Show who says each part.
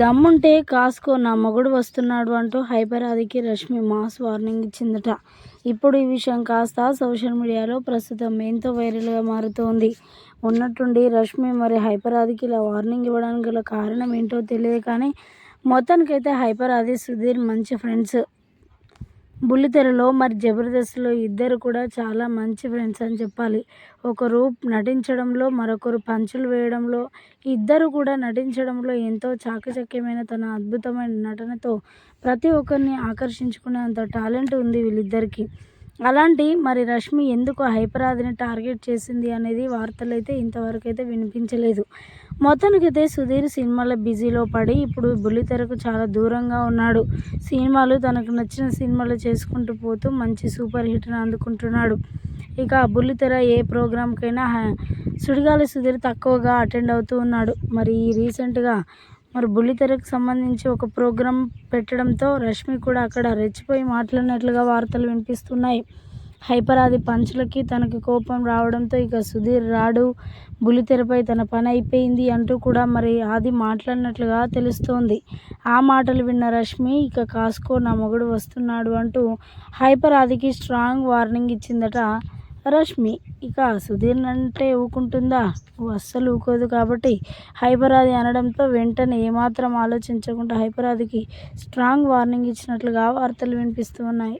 Speaker 1: దమ్ముంటే కాసుకో నా మొగుడు వస్తున్నాడు అంటూ హైపర్ ఆదికి రష్మి మాస్ వార్నింగ్ ఇచ్చిందట. ఇప్పుడు ఈ విషయం కాస్త సోషల్ మీడియాలో ప్రస్తుతం ఎంతో వైరల్గా మారుతోంది. ఉన్నట్టుండి రష్మి మరి హైపర్ ఆదికి ఇలా వార్నింగ్ ఇవ్వడానికి గల కారణం ఏంటో తెలియదు కానీ మొత్తానికైతే హైపర్ ఆది సుధీర్ మంచి ఫ్రెండ్స్. బుల్లితెరలో మరి జబర్దస్త్లో ఇద్దరు కూడా చాలా మంచి ఫ్రెండ్స్ అని చెప్పాలి. ఒకరు నటించడంలో మరొకరు పంచులు వేయడంలో ఇద్దరు కూడా నటించడంలో ఎంతో చాకచక్యమైన తన అద్భుతమైన నటనతో ప్రతి ఒక్కరిని ఆకర్షించుకునే అంత టాలెంట్ ఉంది వీళ్ళిద్దరికీ. అలాంటి మరి రష్మి ఎందుకు హైపరాధిని టార్గెట్ చేసింది అనేది వార్తలు అయితే ఇంతవరకు అయితే వినిపించలేదు. మొత్తానికైతే సుధీర్ సినిమాల బిజీలో పడి ఇప్పుడు బుల్లితెరకు చాలా దూరంగా ఉన్నాడు. సినిమాలు తనకు నచ్చిన సినిమాలు చేసుకుంటూ పోతూ మంచి సూపర్ హిట్ను అందుకుంటున్నాడు. ఇక బుల్లితెర ఏ ప్రోగ్రాంకైనా సుడిగాలి సుధీర్ తక్కువగా అటెండ్ అవుతూ ఉన్నాడు. మరి రీసెంట్గా మరి బుల్లితెరకు సంబంధించి ఒక ప్రోగ్రాం పెట్టడంతో రష్మి కూడా అక్కడ రెచ్చిపోయి మాట్లాడినట్లుగా వార్తలు వినిపిస్తున్నాయి. హైపర్ ఆది పంచులకి తనకి కోపం రావడంతో ఇక సుధీర్ రాడు బుల్లితెరపై తన పని అయిపోయింది అంటూ కూడా మరి ఆది మాట్లాడినట్లుగా తెలుస్తోంది. ఆ మాటలు విన్న రష్మి ఇక కాసుకో నా మొగుడు వస్తున్నాడు అంటూ హైపర్ ఆదికి స్ట్రాంగ్ వార్నింగ్ ఇచ్చిందట రష్మి ఇక సుధీర్ అంటే ఊకుంటుందా? అస్సలు ఊకోదు కాబట్టి హైపరాది అనడంతో వెంటనే ఏమాత్రం ఆలోచించకుండా హైపరాదికి స్ట్రాంగ్ వార్నింగ్ ఇచ్చినట్లుగా వార్తలు వినిపిస్తూ ఉన్నాయి.